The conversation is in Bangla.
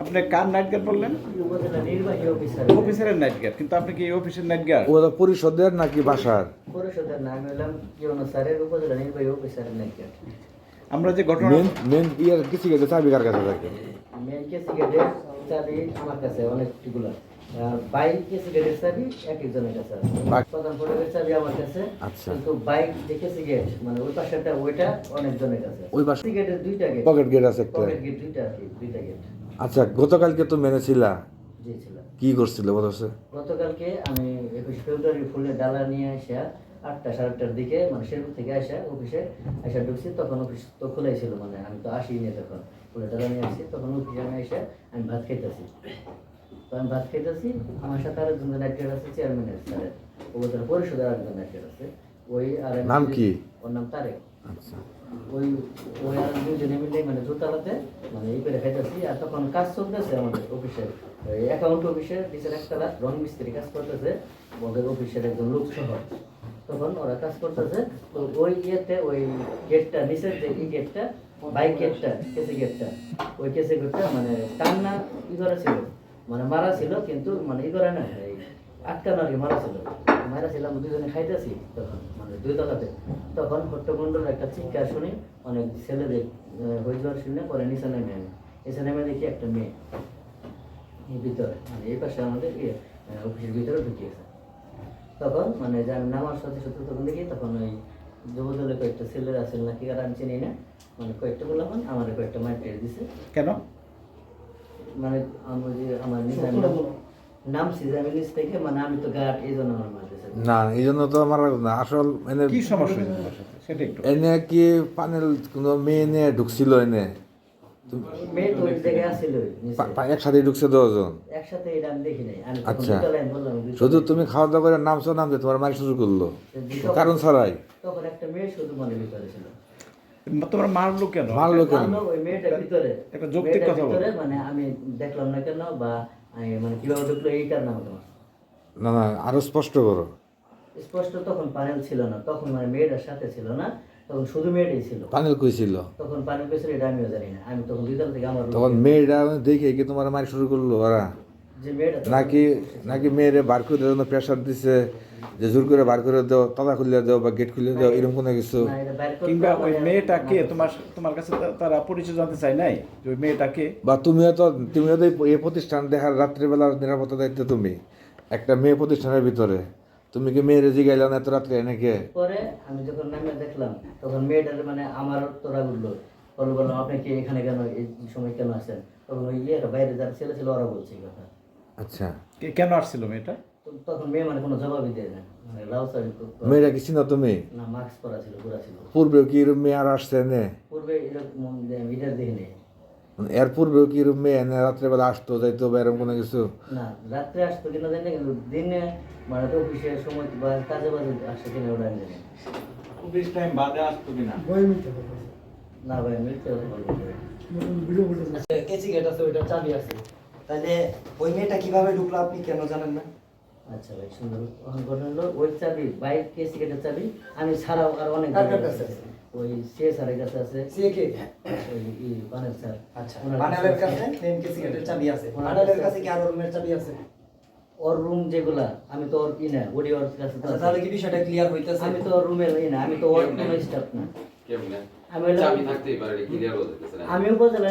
আপনি কার নাইট গার্ড বললেন? উপজেলা নির্বাহী অফিসার অফিসারের নাইট গার্ড কিন্তু আপনি কি এই অফিসের নাইট গার্ড ওরা পরিষদের নাকি বাসার? পরিষদের নাম হলাম ইউনো স্যারের উপজেলা নির্বাহী অফিসারের নাইট গার্ড আমরা যে ঘটনা মেন মেন ইয়ার কিছু গেছে? চাবি কার কাছে থাকে? মেন কেসি গেটের চাবি আমার কাছে অনেকগুলো। বাইক কেসি গেটের চাবি এক একজনের কাছে আছে। প্রধান ফটকের চাবি আমার কাছে। আচ্ছা। কিন্তু বাইক যে কেসি গেট মানে ওই পাশেরটা ওইটা অনেকজনের কাছে ওই পাশে- কেসি গেটের দুইটা গেট। পকেট গেট আছে একটা। পকেট গেট দুইটা কি দুইটা গেট। আচ্ছা গতকালকে তো মেনেছিলা? জি ছিল। কি করছিল বলছে? গতকালকে আমি একুশ ফেব্রুয়ারি ফুলের ডালা নিয়ে আসা আটটা সাড়ে আটটার দিকে মানে শেরপুর থেকে আসা অফিসে আসা ঢুকছি। তখন অফিস তো খোলাই ছিল মানে আমি তো আসি নি তখন। ফুলের ডালা নিয়ে আসছি। তখন অফিসে আমি এসে আমি ভাত খাইতেছি। আমি ভাত খাইতেছি। আমার সাথে আর একজন গার্ড আছে চেয়ারম্যানের স্যারের উপজেলা পরিষদের আরেকজন গার্ড আছে। ওই আর নাম কি? ওর নাম তারেক। আচ্ছা। ওই ওই আর দুজনে মিলে মানে দোতলাতে মানে এই করে খাইতেছি। আর তখন কাজ চলতেছে আমাদের অফিসের। অ্যাকাউন্ট অফিসের নিচের একতলা রং মিস্ত্রি কাজ করতেছে। ওদের অফিসের একজন লোক সহ। তখন ওরা কাজ করতেছে। তো ওই ইয়েতে ওই গেটটা নিচের যে এই গেটটা বাইক গেটটা কেসে গেটটা ওই কেসে গেটটা মানে টান্না ই করা ছিল। মানে মারা ছিল, কিন্তু মানে ই করে না আটকানো আর মারা ছিল। মারা ছিলাম দুজনে খাইতেছি তখন মানে দুই তলাতে। তখন হট্টমন্ডল একটা চিৎকার শুনি, অনেক ছেলেদের হয়ে শুনে পরে নিচে নেমে আমি নিচে নেমে দেখি একটা মেয়ে। ভিতরে মানে এই পাশে আমাদের ইয়ে অফিসের ভিতরে ঢুকিয়েছে তখন মানে যে নামার সাথে সাথে তখন দেখি, তখন ওই যুবদলের কয়েকটা ছেলেরা আছে নাকি আর আমি চিনি না। মানে কয়েকটা বললাম আমাদের কয়েকটা মাইট দিছে। কেন? মানে আমার থেকে মানে আমি তো গার্ড এই জন্য আমার মারতেছে না এই জন্য তো আমার না আসল এনে কি সমস্যা হয়েছে তোমার সাথে? সেটা একটু এনে কি পানেল কোনো মেয়ে নিয়ে ঢুকছিল এনে? একসাথে ঢুকছে দশজন? আচ্ছা। শুধু তুমি খাওয়া দাওয়া করে নামছো নামছে তোমার মারি শুরু করল। কারণ ছাড়াই? তখন একটা মেয়ে শুধু মনে ভিতরে ছিল। তোমার মারলো কেন? মারলো কেন? একটা যৌক্তিক কথা বলো। মানে আমি দেখলাম না কেন বা আমি মানে কীভাবে ঢুকলো এই কারণে। না না আরও স্পষ্ট করো। স্পষ্ট তখন প্যানেল ছিল না। তখন মানে মেয়েটার সাথে ছিল না। তখন শুধু মেয়েটাই ছিল। পানেল কইছিল তখন প্যানেল পেয়েছিল এটা আমিও জানি না। আমি তখন দুই থেকে আমার তখন মেয়েরা দেখে কি তোমার মারি শুরু করল ওরা? মেয়েটা নাকি নাকি মেয়েরে বার করে দেওয়ার জন্য প্রেশার দিছে যে জোর করে বার করে দাও তালা খুলে দাও বা গেট খুলে দাও এরকম কোনো কিছু? কিংবা ওই আমার- মেয়েটা কে? তোমার তোমার কাছে তারা পরিচয় জানতে চায় নাই যে ওই মেয়েটা কে? বা তুমিও তো তুমিও তো এই- প্রতিষ্ঠান দেখার রাত্রিবেলার নিরাপত্তা দায়িত্ব তুমি। একটা মেয়ে প্রতিষ্ঠানের ভিতরে। তুমি কি মেয়েরে জিগাইলা না এত রাত্রে এনেকে পরে আমি যখন নামে দেখলাম তখন মেয়েটার মানে আমার তো রাগ উঠল বলে বললাম আপনি কি এখানে কেন এই সময় কেন আসেন তখন ওই ইয়ে বাইরে যারা ছেলে ছিল ওরা বলছে কথা। আচ্ছা। কে- কেন আসছিল মেয়েটা? তো তখন মেয়ে মানে কোনো জবাবই দেয় না। মানে মেয়েরা কি চিনো তুমি? না মাস্ক পরা ছিল পুরা ছিল। পূর্বেও কি এরকম মেয়ে আর আসছে এনে? পূর্বে এরকম যে দেখিনি মানে এর পূর্বেও কি এরকম মেয়ে এনে রাত্রেবেলা আসতো যাইতো বা এরকম কোনো কিছু? না রাত্রে আসতো কিনা জানি কিন্তু দিনে মানে তো অফিসের সময় বা কাজে বাজে আসছে কিনা ওটা আমি জানি অফিস টাইম বাদে আসতো কিনা? না ভাই মিলতে হবে কেসি গেট আছে ওইটা চাবি আছে। তাহলে ওই মেয়েটা কীভাবে ঢুকলো আপনি কেন জানেন না? আচ্ছা ভাই সুন্দর। ঘটনা হলো ওই চাবি বাইক কেসি গেটের চাবি আমি ছাড়াও আর অনেক। ওই সে স্যারের কাছে আছে। সে কে? ওই স্যার। আচ্ছা কাছে কেসি গেটের চাবি আছে। কাছে কি আর রুমের চাবি আছে? ওর রুম যেগুলা আমি তো ওর ই না ওডি ওর কাছে আচ্ছা আছে। তাহলে কি বিষয়টা ক্লিয়ার হইতেছে? আমি তো ওর রুমের ই না আমি তো ওর কোনো স্টাফ না। কেমনে? আমি চাবি থাকতেই পারে ক্লিয়ার যেতেছে না। আমি উপজেলা